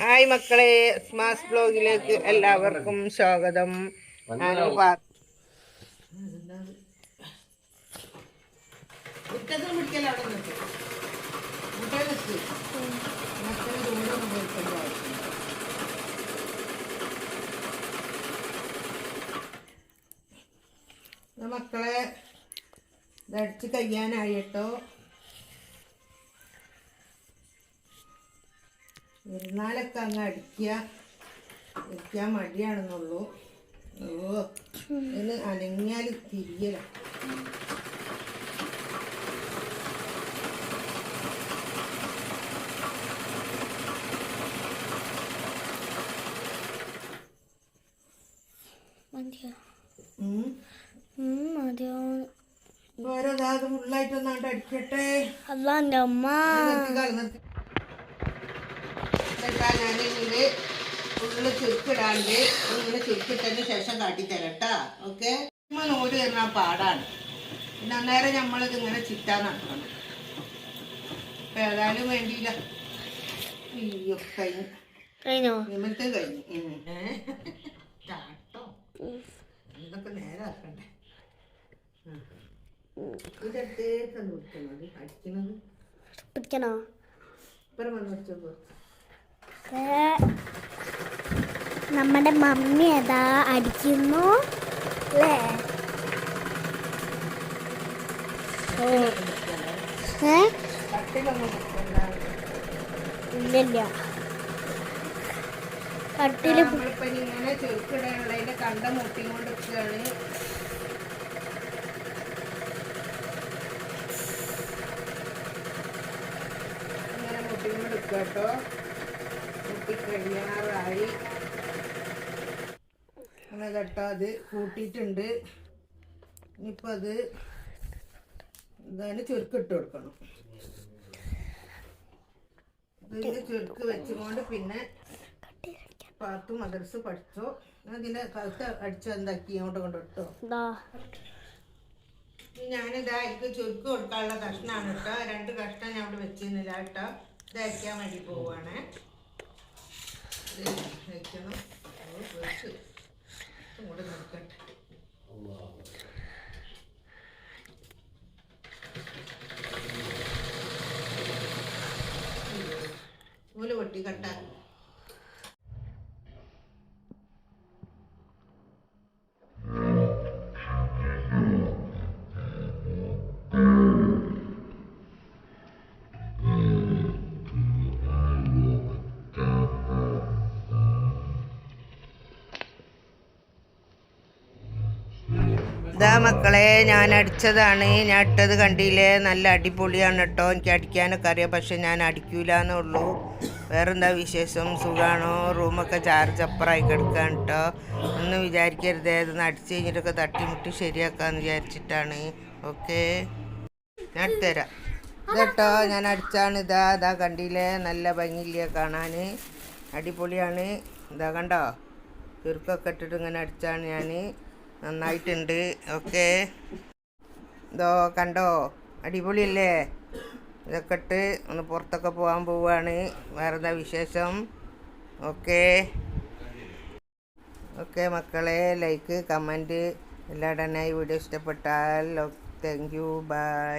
Hi മക്കളെ സ്മാസ് ബ്ലോഗിലേക്ക് എല്ലാവർക്കും സ്വാഗതം. മക്കളെ ഇതടിച്ച് കഴിയാനായി കേട്ടോ. ഇരുന്നാലൊക്കെ അങ്ങ് അടിക്കുക. അടിക്കാൻ മടിയാണെന്നുള്ളൂ. ഓ ഇതിന് അനങ്ങിയാൽ തിരിയല. ഓരോ ദാത് ഫുള്ളായിട്ടൊന്നാണ്ട് അടിക്കട്ടെ. അല്ലാണ്ട് എന്റെ അമ്മ. എന്നിട്ടാ ഞാനിതിൽ ഫുള്ള് ചുരുക്കിടാണ്ട് ഇങ്ങനെ ചുരുക്കിട്ടതിന് ശേഷം കാട്ടിത്തരാം കേട്ടാ ഓക്കെ നൂൽ തരുന്ന പാടാണ്. പിന്നെ അന്നേരം നമ്മളിത് ഇങ്ങനെ ചിറ്റാൻ നടക്കണം. അപ്പൊ ഏതായാലും വേണ്ടിയില്ല. അയ്യോ കഴിഞ്ഞു. കഴിഞ്ഞോ? നിമിത്തം കഴിഞ്ഞു? ചാട്ടോ? ഇതൊക്കെ നേരാക്കണ്ടേ. ഇതെടുത്തേക്കാണ് വിളിക്കുന്നത് അടിക്കുന്നത് പിടിക്കണോ? ഇപ്പറം വന്ന് ഏ, നമ്മുടെ മമ്മി അതാ അടിക്കുന്നു അല്ലേ. ഇല്ലില്ല. കട്ടിൽ കണ്ട നിൽക്കുകയാണ് ഇങ്ങനെ കേട്ടോ. മുട്ടി കഴിയാറായി അങ്ങനെ കേട്ടോ അത് കൂട്ടിയിട്ടുണ്ട്. ഇനിയിപ്പോൾ അത് ഇതാണ് ചുരുക്കിട്ട് കൊടുക്കണം. ഇതിന് ചുരുക്ക് വെച്ചുകൊണ്ട് പിന്നെ പാത്ത് മദർസ് പഠിച്ചോ. ഞാൻ ഇതിന്റെ അടിച്ചു എന്താക്കി അങ്ങോട്ട് കൊണ്ടിട്ടോ ദാ. ഞാനിതാ എനിക്ക് ചുരുക്ക് കൊടുക്കാനുള്ള കഷ്ണമാണ് കേട്ടോ. രണ്ട് കഷ്ണം ഞാൻ ഇവിടെ വെച്ചിരുന്നില്ല കേട്ടോ. ഇതാക്കാൻ വേണ്ടി പോവാണ്. ഇത് വെക്കണം വെച്ച് ഇങ്ങോട്ട് നിൽക്കട്ടെ നൂൽ പൊട്ടി ഇതാ മക്കളെ ഞാൻ അടിച്ചതാണ്. ഞാൻ ഇട്ടത് കണ്ടില്ലേ? നല്ല അടിപൊളിയാണ് കേട്ടോ. എനിക്ക് അടിക്കാനൊക്കെ അറിയാം പക്ഷെ ഞാൻ അടിക്കൂല എന്നുള്ളൂ വേറെന്താ വിശേഷം? സുഖാണോ? റൂമൊക്കെ ചാർജ് അപ്പറായി കിടക്കാൻ കേട്ടോ. ഒന്നും വിചാരിക്കരുത്. ഇതൊന്ന് അടിച്ച് കഴിഞ്ഞിട്ടൊക്കെ തട്ടിമുട്ടി ശരിയാക്കാന്ന് വിചാരിച്ചിട്ടാണ്. ഓക്കെ. ഞാൻ എടുത്തുതരാം ഇതട്ടോ ഞാൻ അടിച്ചാണ്. ഇതാ ഇതാ കണ്ടില്ലേ? നല്ല ഭംഗിയില്ല കാണാൻ അടിപൊളിയാണ്. ഇതാ കണ്ടോ? ചുരുക്കൊക്കെ ഇട്ടിട്ട് ഇങ്ങനെ അടിച്ചാണ് ഞാൻ നന്നായിട്ടുണ്ട്. ഓക്കെ. ഇതോ കണ്ടോ? അടിപൊളിയല്ലേ? ഇതൊക്കെ ഇട്ട് ഒന്ന് പുറത്തൊക്കെ പോകാൻ പോവുകയാണ് വേറെ എന്താ വിശേഷം? ഓക്കെ. ഓക്കെ മക്കളെ ലൈക്ക് കമന്റ് ഈ വീഡിയോ ഇഷ്ടപ്പെട്ടാൽ താങ്ക് യു ബൈ